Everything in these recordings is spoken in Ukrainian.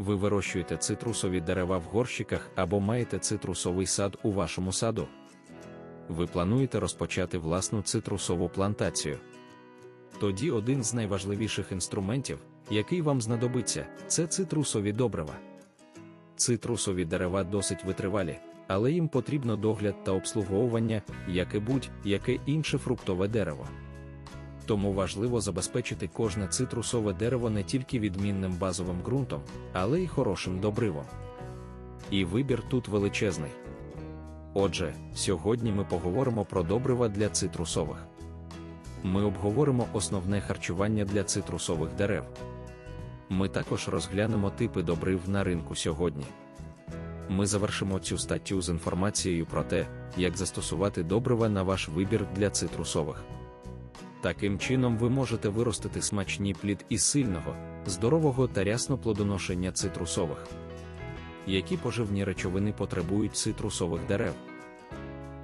Ви вирощуєте цитрусові дерева в горщиках або маєте цитрусовий сад у вашому саду. Ви плануєте розпочати власну цитрусову плантацію. Тоді один з найважливіших інструментів, який вам знадобиться, це цитрусові добрива. Цитрусові дерева досить витривалі, але їм потрібно догляд та обслуговування, як і будь-яке інше фруктове дерево. Тому важливо забезпечити кожне цитрусове дерево не тільки відмінним базовим ґрунтом, але й хорошим добривом. І вибір тут величезний. Отже, сьогодні ми поговоримо про добрива для цитрусових. Ми обговоримо основне харчування для цитрусових дерев. Ми також розглянемо типи добрив на ринку сьогодні. Ми завершимо цю статтю з інформацією про те, як застосувати добрива на ваш вибір для цитрусових. Таким чином ви можете виростити смачні плід із сильного, здорового та рясно плодоношення цитрусових. Які поживні речовини потребують цитрусових дерев?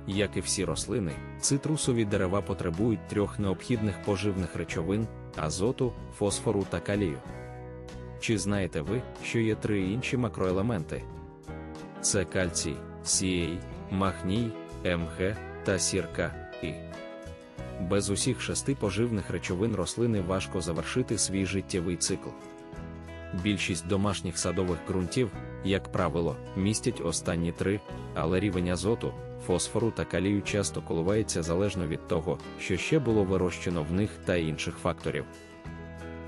Як і всі рослини, цитрусові дерева потребують трьох необхідних поживних речовин азоту, фосфору та калію. Чи знаєте ви, що є три інші макроелементи? Це кальцій, CA, магній, МГ та сірка. Без усіх шести поживних речовин рослини важко завершити свій життєвий цикл. Більшість домашніх садових ґрунтів, як правило, містять останні три, але рівень азоту, фосфору та калію часто коливається залежно від того, що ще було вирощено в них та інших факторів.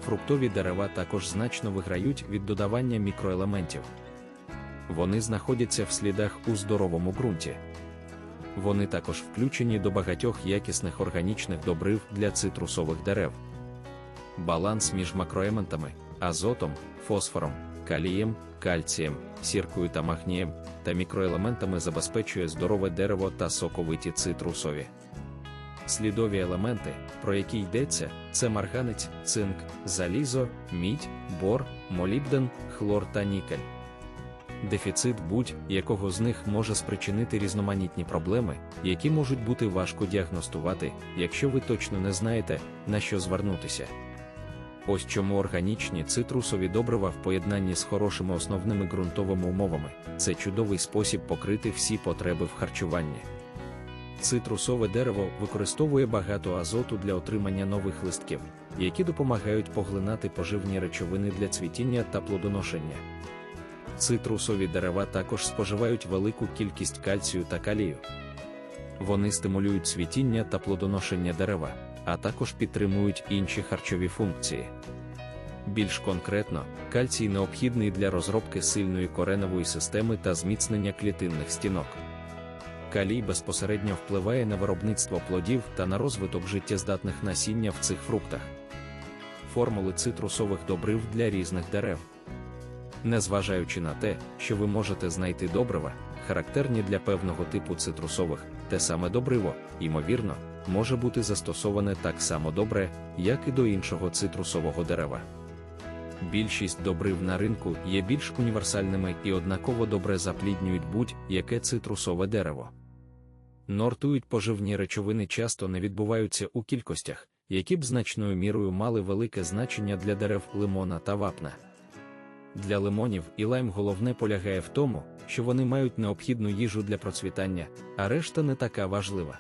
Фруктові дерева також значно виграють від додавання мікроелементів. Вони знаходяться в слідах у здоровому ґрунті. Вони також включені до багатьох якісних органічних добрив для цитрусових дерев. Баланс між макроелементами, азотом, фосфором, калієм, кальцієм, сіркою та магнієм та мікроелементами забезпечує здорове дерево та соковиті цитрусові. Слідові елементи, про які йдеться, це марганець, цинк, залізо, мідь, бор, молібден, хлор та нікель. Дефіцит будь-якого з них може спричинити різноманітні проблеми, які можуть бути важко діагностувати, якщо ви точно не знаєте, на що звернутися. Ось чому органічні цитрусові добрива в поєднанні з хорошими основними ґрунтовими умовами це чудовий спосіб покрити всі потреби в харчуванні. Цитрусове дерево використовує багато азоту для отримання нових листків, які допомагають поглинати поживні речовини для цвітіння та плодоношення. Цитрусові дерева також споживають велику кількість кальцію та калію. Вони стимулюють цвітіння та плодоношення дерева, а також підтримують інші харчові функції. Більш конкретно, кальцій необхідний для розробки сильної коренової системи та зміцнення клітинних стінок. Калій безпосередньо впливає на виробництво плодів та на розвиток життєздатних насіння в цих фруктах. Формули цитрусових добрив для різних дерев. Незважаючи на те, що ви можете знайти добрива, характерні для певного типу цитрусових, те саме добриво, ймовірно, може бути застосоване так само добре, як і до іншого цитрусового дерева. Більшість добрив на ринку є більш універсальними і однаково добре запліднюють будь-яке цитрусове дерево. Нортують поживні речовини часто не відбуваються у кількостях, які б значною мірою мали велике значення для дерев лимона та вапна. Для лимонів і лайм головне полягає в тому, що вони мають необхідну їжу для процвітання, а решта не така важлива.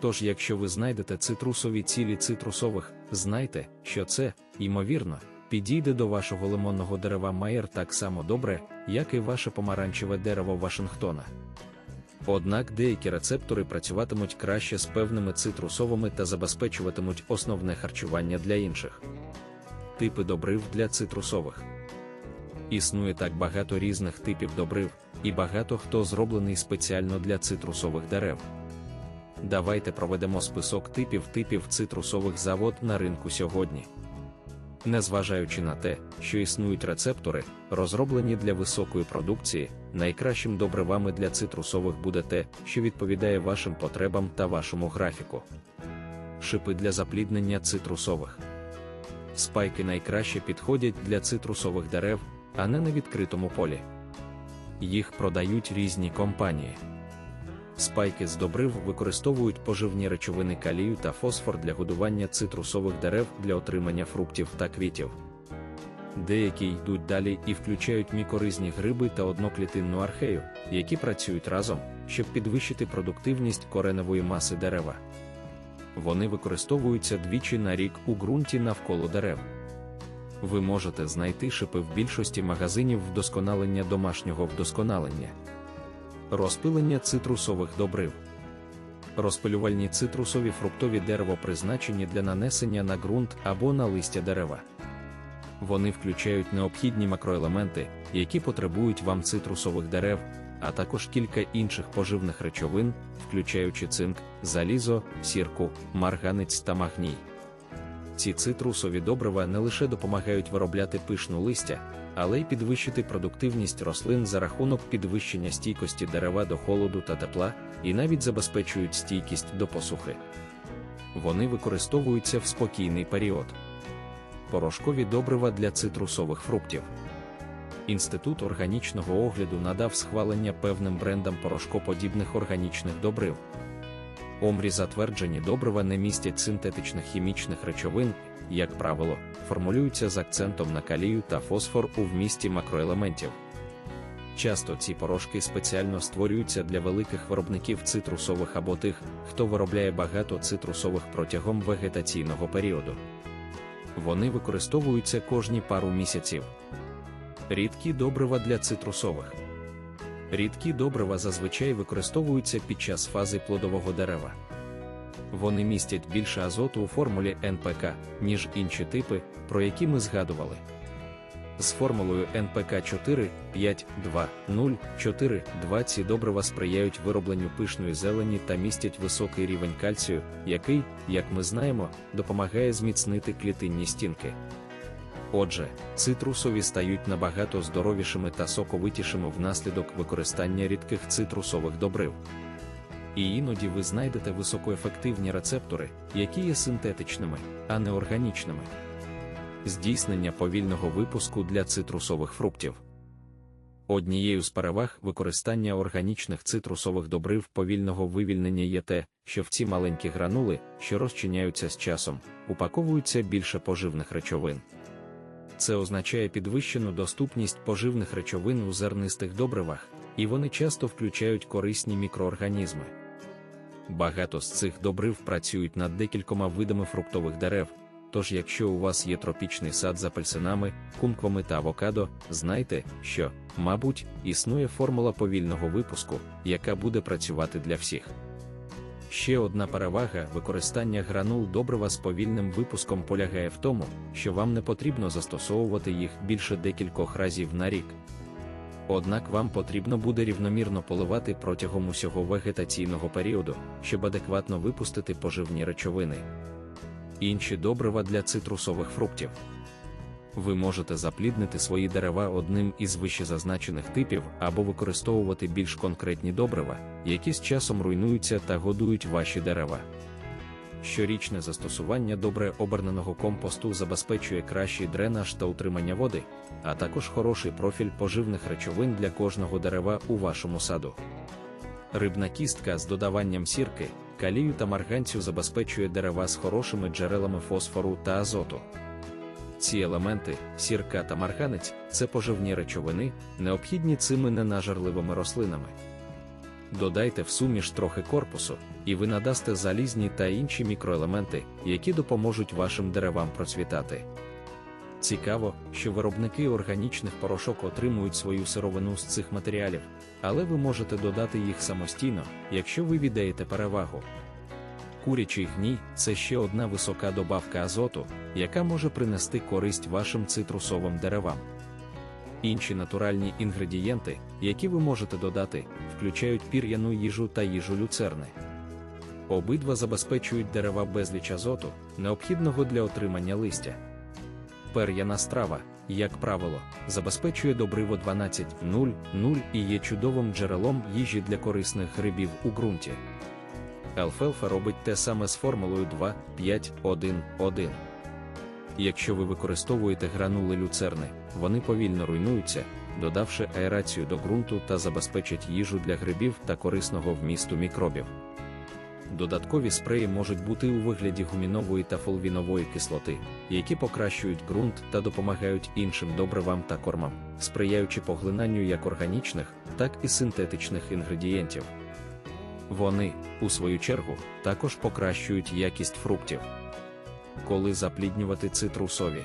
Тож, якщо ви знайдете цитрусові цілі цитрусових, знайте, що це, ймовірно, підійде до вашого лимонного дерева Майер так само добре, як і ваше помаранчеве дерево Вашингтона. Однак деякі рецептори працюватимуть краще з певними цитрусовими та забезпечуватимуть основне харчування для інших. Типи добрив для цитрусових. Існує так багато різних типів добрив, і багато хто зроблений спеціально для цитрусових дерев. Давайте проведемо список типів типів цитрусових завод на ринку сьогодні. Незважаючи на те, що існують рецептори, розроблені для високої продукції, найкращим добривами для цитрусових буде те, що відповідає вашим потребам та вашому графіку. Шипи для запліднення цитрусових. Спайки найкраще підходять для цитрусових дерев, а не на відкритому полі. Їх продають різні компанії. Спайки з добрив використовують поживні речовини калію та фосфор для годування цитрусових дерев для отримання фруктів та квітів. деякі йдуть далі і включають мікоризні гриби та одноклітинну архею, які працюють разом, щоб підвищити продуктивність кореневої маси дерева. Вони використовуються двічі на рік у ґрунті навколо дерев. Ви можете знайти шипи в більшості магазинів вдосконалення домашнього вдосконалення, розпилення цитрусових добрив. Розпилювальні цитрусові фруктові дерево призначені для нанесення на ґрунт або на листя дерева. Вони включають необхідні макроелементи, які потребують вам цитрусових дерев, а також кілька інших поживних речовин, включаючи цинк, залізо, сірку, марганець та магній. Ці цитрусові добрива не лише допомагають виробляти пишну листя, але й підвищити продуктивність рослин за рахунок підвищення стійкості дерева до холоду та тепла, і навіть забезпечують стійкість до посухи. Вони використовуються в спокійний період. Порошкові добрива для цитрусових фруктів. Інститут органічного огляду надав схвалення певним брендам порошкоподібних органічних добрив. Омрі затверджені добрива не містять синтетичних хімічних речовин, як правило, формулюються з акцентом на калію та фосфор у вмісті макроелементів. Часто ці порошки спеціально створюються для великих виробників цитрусових або тих, хто виробляє багато цитрусових протягом вегетаційного періоду. Вони використовуються кожні пару місяців. Рідкі добрива для цитрусових. Рідкі добрива зазвичай використовуються під час фази плодового дерева. Вони містять більше азоту у формулі НПК, ніж інші типи, про які ми згадували. З формулою НПК 4, 5, 2, 0, 4, 2 ці добрива сприяють виробленню пишної зелені та містять високий рівень кальцію, який, як ми знаємо, допомагає зміцнити клітинні стінки. Отже, цитрусові стають набагато здоровішими та соковитішими внаслідок використання рідких цитрусових добрив. І іноді ви знайдете високоефективні рецептори, які є синтетичними, а не органічними. Здійснення повільного випуску для цитрусових фруктів. Однією з переваг використання органічних цитрусових добрив повільного вивільнення є те, що в ці маленькі гранули, що розчиняються з часом, упаковуються більше поживних речовин. Це означає підвищену доступність поживних речовин у зернистих добривах, і вони часто включають корисні мікроорганізми. Багато з цих добрив працюють над декількома видами фруктових дерев. Тож, якщо у вас є тропічний сад з апельсинами, кумквами та авокадо, знайте, що, мабуть, існує формула повільного випуску, яка буде працювати для всіх. Ще одна перевага використання гранул добрива з повільним випуском полягає в тому, що вам не потрібно застосовувати їх більше декількох разів на рік. Однак вам потрібно буде рівномірно поливати протягом усього вегетаційного періоду, щоб адекватно випустити поживні речовини. Інші добрива для цитрусових фруктів. Ви можете запліднити свої дерева одним із вищезазначених типів або використовувати більш конкретні добрива, які з часом руйнуються та годують ваші дерева. Щорічне застосування добре оберненого компосту забезпечує кращий дренаж та утримання води, а також хороший профіль поживних речовин для кожного дерева у вашому саду. Рибна кістка з додаванням сірки, калію та марганцю забезпечує дерева з хорошими джерелами фосфору та азоту. Ці елементи, сірка та марганець це поживні речовини, необхідні цими ненажерливими рослинами. Додайте в суміш трохи корпусу, і ви надасте залізні та інші мікроелементи, які допоможуть вашим деревам процвітати. Цікаво, що виробники органічних порошок отримують свою сировину з цих матеріалів, але ви можете додати їх самостійно, якщо ви віддаєте перевагу. Курячий гній це ще одна висока добавка азоту, яка може принести користь вашим цитрусовим деревам. Інші натуральні інгредієнти, які ви можете додати, включають пір'яну їжу та їжу люцерни. Обидва забезпечують дерева безліч азоту, необхідного для отримання листя. Пер'яна страва, як правило, забезпечує добриво 12.0.0 і є чудовим джерелом їжі для корисних грибів у ґрунті. Алфелфа робить те саме з формулою 2, 5, 1, 1. Якщо ви використовуєте гранули люцерни, вони повільно руйнуються, додавши аерацію до ґрунту та забезпечать їжу для грибів та корисного вмісту мікробів. Додаткові спреї можуть бути у вигляді гумінової та фолвінової кислоти, які покращують ґрунт та допомагають іншим добривам та кормам, сприяючи поглинанню як органічних, так і синтетичних інгредієнтів. Вони, у свою чергу, також покращують якість фруктів. Коли запліднювати цитрусові.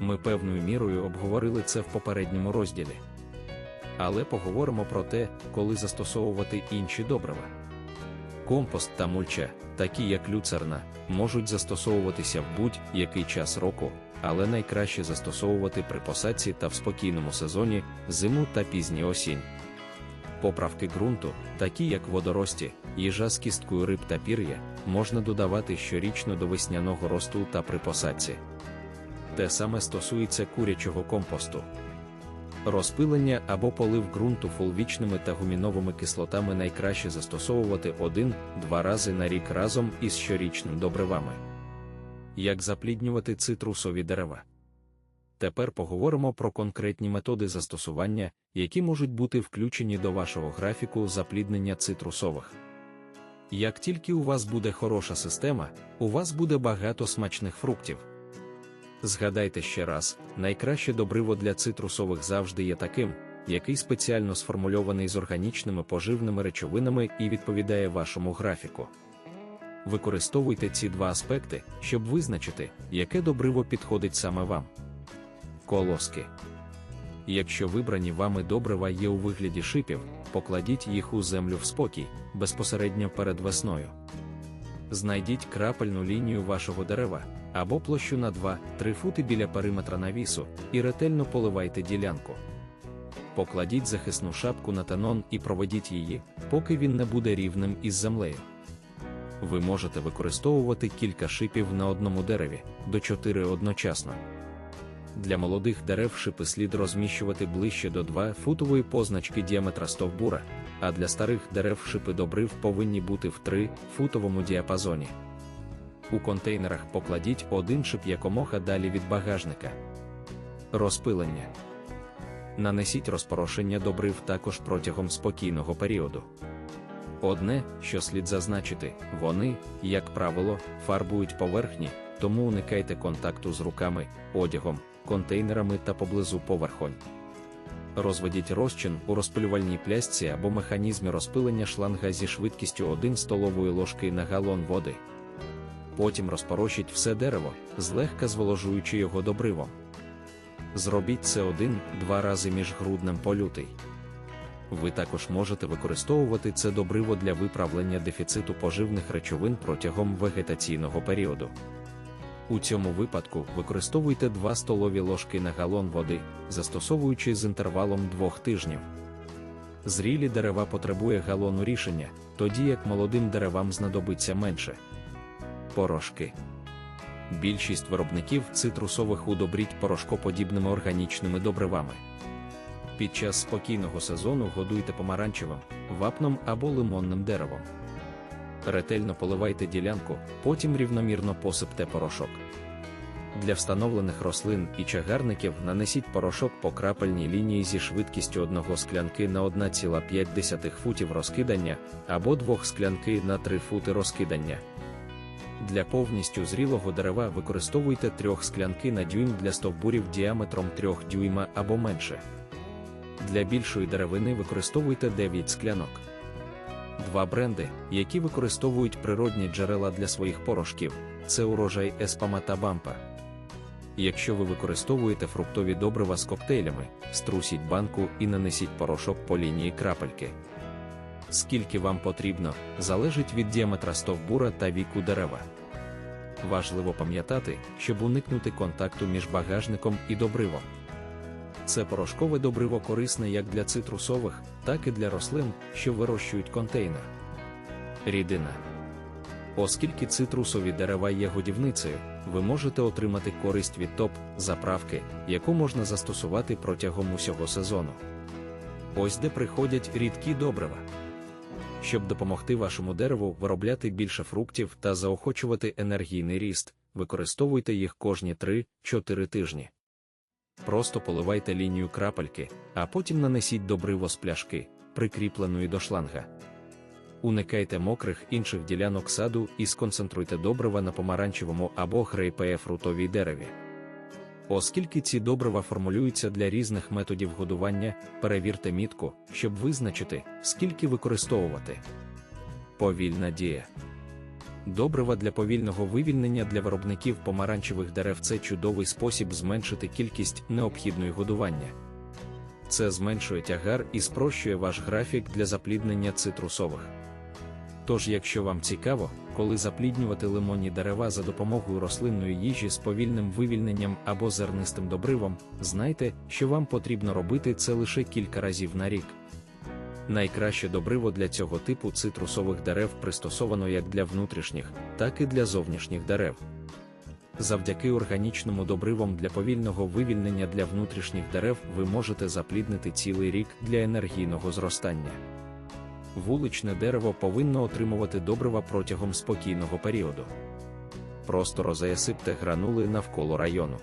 Ми певною мірою обговорили це в попередньому розділі. Але поговоримо про те, коли застосовувати інші добрива. Компост та мульча, такі як люцерна, можуть застосовуватися в будь-який час року, але найкраще застосовувати при посадці та в спокійному сезоні, зиму та пізній осінь. Поправки ґрунту, такі як водорості, їжа з кісткою риб та пір'я, можна додавати щорічно до весняного росту та при посадці. Те саме стосується курячого компосту. Розпилення або полив ґрунту фолвічними та гуміновими кислотами найкраще застосовувати один-два рази на рік разом із щорічним добривами. Як запліднювати цитрусові дерева? Тепер поговоримо про конкретні методи застосування, які можуть бути включені до вашого графіку запліднення цитрусових. Як тільки у вас буде хороша система, у вас буде багато смачних фруктів. Згадайте ще раз, найкраще добриво для цитрусових завжди є таким, який спеціально сформульований з органічними поживними речовинами і відповідає вашому графіку. Використовуйте ці два аспекти, щоб визначити, яке добриво підходить саме вам. Колоски. Якщо вибрані вами добрива є у вигляді шипів, покладіть їх у землю в спокій, безпосередньо перед весною. Знайдіть крапельну лінію вашого дерева або площу на 2-3 фути біля периметра навісу і ретельно поливайте ділянку. Покладіть захисну шапку на танон і проведіть її, поки він не буде рівним із землею. Ви можете використовувати кілька шипів на одному дереві до 4 одночасно. Для молодих дерев шипи слід розміщувати ближче до 2-футової позначки діаметра стовбура, а для старих дерев шипи добрив повинні бути в 3-футовому діапазоні. У контейнерах покладіть один шип якомога далі від багажника. Розпилення. Нанесіть розпорошення добрив також протягом спокійного періоду. Одне, що слід зазначити, вони, як правило, фарбують поверхні, тому уникайте контакту з руками, одягом, контейнерами та поблизу поверхонь. Розведіть розчин у розпилювальній плясці або механізмі розпилення шланга зі швидкістю 1 столової ложки на галон води. Потім розпорошіть все дерево, злегка зволожуючи його добривом. Зробіть це один-два рази між груднем по лютий. Ви також можете використовувати це добриво для виправлення дефіциту поживних речовин протягом вегетаційного періоду. У цьому випадку використовуйте 2 столові ложки на галон води, застосовуючи з інтервалом 2 тижнів. Зрілі дерева потребує галону рішення, тоді як молодим деревам знадобиться менше. Порошки. Більшість виробників цитрусових удобріть порошкоподібними органічними добривами. Під час спокійного сезону годуйте помаранчевим, вапном або лимонним деревом. Ретельно поливайте ділянку, потім рівномірно посипте порошок. Для встановлених рослин і чагарників нанесіть порошок по крапельній лінії зі швидкістю одного склянки на 1,5 футів розкидання або двох склянки на 3 фути розкидання. Для повністю зрілого дерева використовуйте трьох склянки на дюйм для стовбурів діаметром 3 дюйма або менше. Для більшої деревини використовуйте 9 склянок. Два бренди, які використовують природні джерела для своїх порошків, це урожай Еспама та Бампа. Якщо ви використовуєте фруктові добрива з коктейлями, струсіть банку і нанесіть порошок по лінії крапельки. Скільки вам потрібно, залежить від діаметра стовбура та віку дерева. Важливо пам'ятати, щоб уникнути контакту між багажником і добривом. Це порошкове добриво корисне як для цитрусових, так і для рослин, що вирощують контейнер. Рідина. Оскільки цитрусові дерева є годівницею, ви можете отримати користь від топ заправки, яку можна застосувати протягом усього сезону. Ось де приходять рідкі добрива. Щоб допомогти вашому дереву виробляти більше фруктів та заохочувати енергійний ріст, використовуйте їх кожні 3-4 тижні. Просто поливайте лінію крапельки, а потім нанесіть добриво з пляшки, прикріпленої до шланга. Уникайте мокрих інших ділянок саду і сконцентруйте добрива на помаранчевому або грейпеє фрутовій дереві. Оскільки ці добрива формулюються для різних методів годування, перевірте мітку, щоб визначити, скільки використовувати. Повільна дія. Добрива для повільного вивільнення для виробників помаранчевих дерев це чудовий спосіб зменшити кількість необхідної годування. Це зменшує тягар і спрощує ваш графік для запліднення цитрусових. Тож, якщо вам цікаво, коли запліднювати лимонні дерева за допомогою рослинної їжі з повільним вивільненням або зернистим добривом, знайте, що вам потрібно робити це лише кілька разів на рік. Найкраще добриво для цього типу цитрусових дерев пристосовано як для внутрішніх, так і для зовнішніх дерев. Завдяки органічному добривам для повільного вивільнення для внутрішніх дерев ви можете запліднити цілий рік для енергійного зростання. Вуличне дерево повинно отримувати добрива протягом спокійного періоду. Просто розаясипте гранули навколо району.